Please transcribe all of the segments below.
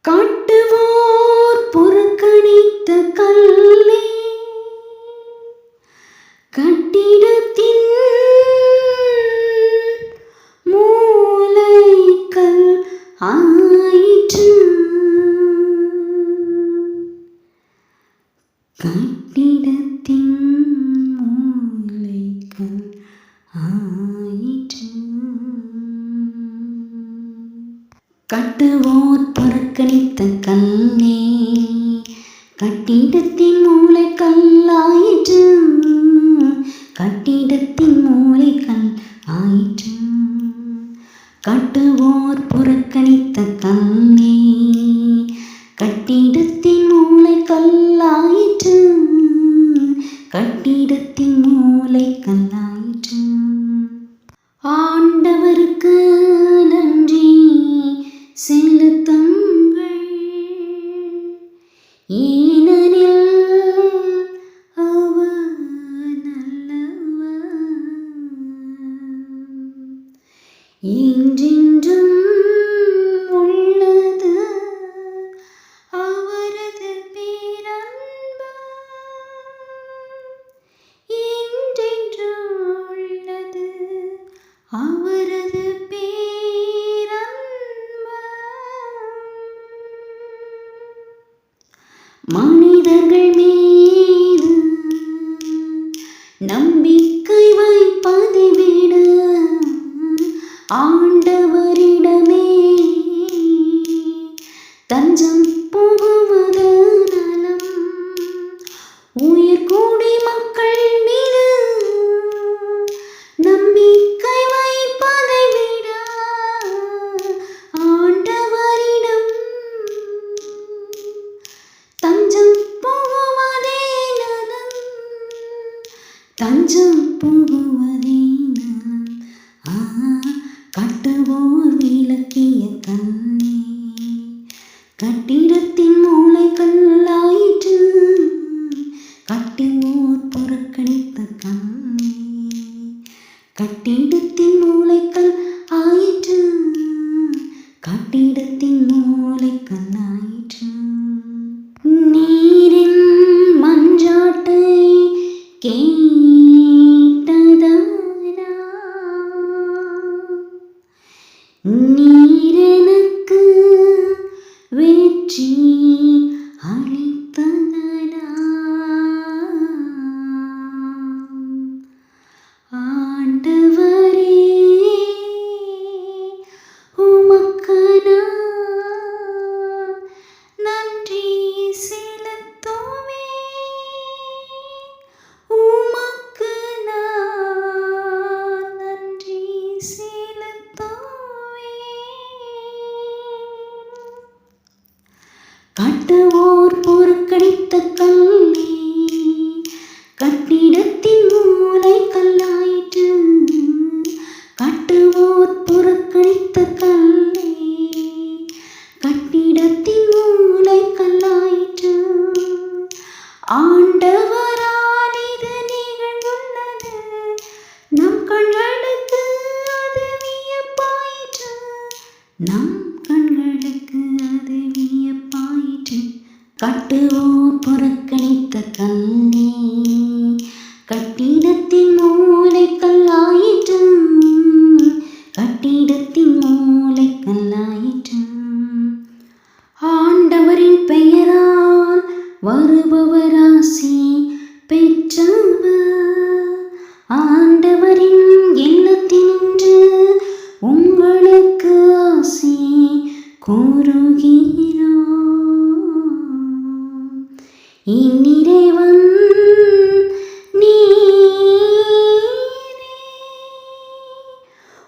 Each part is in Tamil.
காட்டுவோர் புறக்கணித்த கல்லே. கட்டிடத்தின் மூலைக்கல் ஆயிற்று. கட்டிடத்தின் மூலைக்கல் ஆயிற்று. கட்டுவோர் புறக்கணித்த கண்ணே கட்டிடத்தின் மூளை கல்லாயிற்று. கட்டிடத்தின் மூளை கல் ஆயிற்று. கட்டுவோர் புறக்கணித்த கண்ணே கட்டிடத்தின் மூளை கல்லாயிற்று. கட்டிடத்தின் மூளை ஆயிற்று ஏனெனில் உள்ளது அவரது பேரன்பு? என்றென்றும் உள்ளது அவரது மனிதர்கள் மீது நம்பிக்கை வைப்பதை விட ஆண்டவரிடமே தஞ்ச புகுவது நலம் உயிர் கூடி மக்கள் மீது நம்பிக்கை வைப்பதை விட ஆண்டவரிடம் தஞ்சம் புகுவதே நலம் தஞ்சம் புகுவதே கட்டுவோர் விளக்கிய தன்னே கட்டிடத்தின் மூளை கல்லாயிற்று கட்டுவோர் புறக்கணித்த கண்ணே. கட்டிடத்தின் மூளைக்கல் ஆயிற்று கட்டிடத்தின் மூளைகள் G கட்டுவோர் புறக்கணித்த கல்லே கட்டிடத்தின் மூளை கல்லாயிற்று. கட்டுவோர் புறக்கணித்த கல்லே கட்டிடத்தின் மூளை கல்லாயிற்று. ஆண்டவரால் இது நிகழ்ந்துள்ளது நம் கண்களுக்கு அது வியப்பாயிற்று. நம் கண்களுக்கு அது வியப்பாயிற்று கட்டுவோர் புறக்கணித்த கண்ணே. கட்டிடத்தின் மூளைக்கல் ஆயிற்று கட்டிடத்தின் மூளைக்கல் ஆயிற்று ஆண்டவரின் பெயரால் வருபவராசி பெற்றவர் ஆண்டவரின் இல்லத்தினின்று உங்களுக்கு ஆசி கூறும். இந்நிறைவன் நீரே.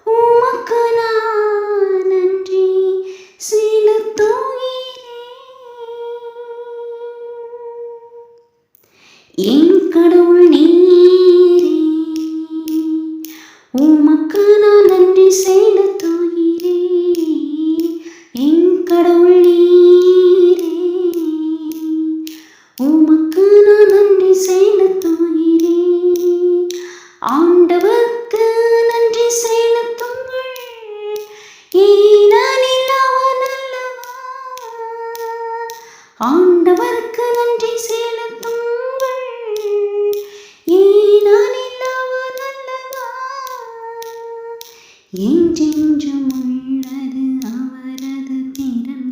உமக்கு நான் நன்றி செலுத்துகிறேன். என் கடவுள் நீரே. உமக்கு நான் நன்றி ஆண்டவருக்கு நன்றி செலுத்துங்கள். ஏனான் இல்லாமல் அல்லவா? என்றென்றும் உள்ளது அவரது திறம்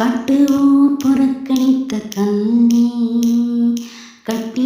கட்டுவோர் புறக்கணித்த கல்லே கட்டி